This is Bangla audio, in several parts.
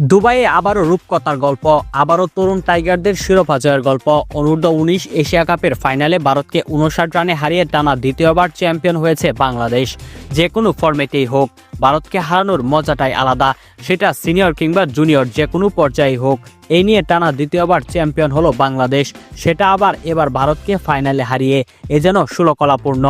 দুবাইয়ে আবারও রূপকথার গল্প, আবারও তরুণ টাইগারদের শিরোপা জয়ের গল্প। অনূর্ধ্ব উনিশ এশিয়া কাপের ফাইনালে ভারতকে উনষাট রানে হারিয়ে টানা দ্বিতীয়বার চ্যাম্পিয়ন হয়েছে বাংলাদেশ। যে কোনো ফর্মেটেই হোক, ভারতকে হারানোর মজাটাই আলাদা। সেটা সিনিয়র কিংবা জুনিয়র যে কোনো পর্যায়ে হোক, এই নিয়ে টানা দ্বিতীয়বার চ্যাম্পিয়ন হলো বাংলাদেশ। সেটা আবার এবার ভারতকে ফাইনালে হারিয়ে, এ যেন সুলকলাপূর্ণ।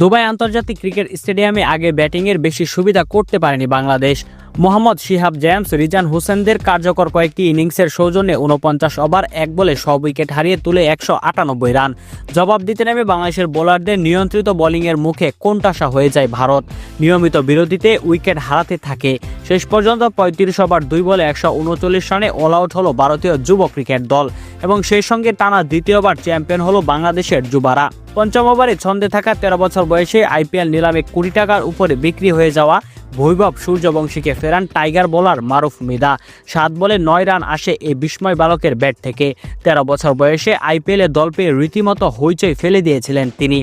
দুবাই আন্তর্জাতিক ক্রিকেট স্টেডিয়ামে আগে ব্যাটিংয়ের বেশি সুবিধা করতে পারেনি বাংলাদেশ। মোহাম্মদ শিহাব জেমস, রিজান হোসেনদের কার্যকর কয়েকটি ইনিংসের সৌজন্যে উনপঞ্চাশ ওভার, এক বলে সব উইকেট হারিয়ে তুলে একশো আটানব্বই রান। জবাব দিতে নেমে বাংলাদেশের বোলারদের নিয়ন্ত্রিত বোলিংয়ের মুখে কোণঠাসা হয়ে যায় ভারত। নিয়মিত বিরতিতে উইকেট হারাতে থাকে। শেষ পর্যন্ত পঁয়ত্রিশ ওভার, দুই বলে একশো উনচল্লিশ রানে অল আউট হলো ভারতীয় যুব ক্রিকেট দল এবং সেই সঙ্গে টানা দ্বিতীয়বার চ্যাম্পিয়ন হলো বাংলাদেশের যুবারা। পঞ্চম ওভারে ছন্দে থাকা তেরো বছর বয়সে আইপিএল নিলামে কুড়ি টাকার উপরে বিক্রি হয়ে যাওয়া বৈভব সূর্যবংশীকে ফেরান টাইগার বোলার মারুফ মিদা সাত বলে নয় রান আসে এ বিস্ময় বালকের ব্যাট থেকে। তেরো বছর বয়সে আইপিএলে দল পেয়ে রীতিমতো হইচই ফেলে দিয়েছিলেন তিনি।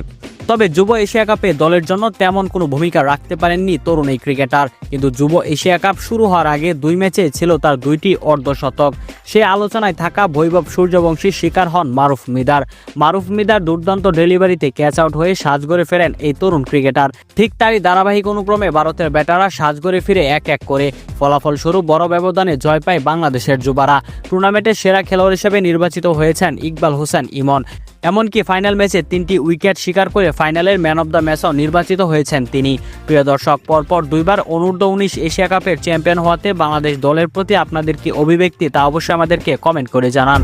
তবে যুব এশিয়া কাপে দলের জন্য তেমন কোনো ভূমিকা রাখতে পারেননি তরুণ এই ক্রিকেটার। কিন্তু যুব এশিয়া কাপ শুরু হওয়ার আগে দুই ম্যাচে ছিল তার দুইটি অর্ধশতক। সে আলোচনায় থাকা বৈভব সূর্যবংশীর শিকার হন মারুফ মিদার। মারুফ মিদার দুর্দান্ত ডেলিভারিতে ক্যাচ আউট হয়ে সাজগড়ে ফেরেন এই তরুণ ক্রিকেটার। ঠিক তারই ধারাবাহিক অনুক্রমে ভারতের ব্যাটাররা সাজগড়ে ফিরে এক এক করে। ফলাফলস্বরূপ বড় ব্যবধানে জয় পায় বাংলাদেশের যুবারা। টুর্নামেন্টের সেরা খেলোয়াড় হিসেবে নির্বাচিত হয়েছেন ইকবাল হোসেন ইমন। এমনকি ফাইনাল ম্যাচে তিনটি উইকেট শিকার করে ফাইনালের ম্যান অব দ্য ম্যাচও নির্বাচিত হয়েছেন তিনি। প্রিয় দর্শক, পরপর দুইবার অনূর্ধ্ব উনিশ এশিয়া কাপের চ্যাম্পিয়ন হওয়াতে বাংলাদেশ দলের প্রতি আপনাদের কি অভিব্যক্তি তা অবশ্যই আমাদেরকে কমেন্ট করে জানান।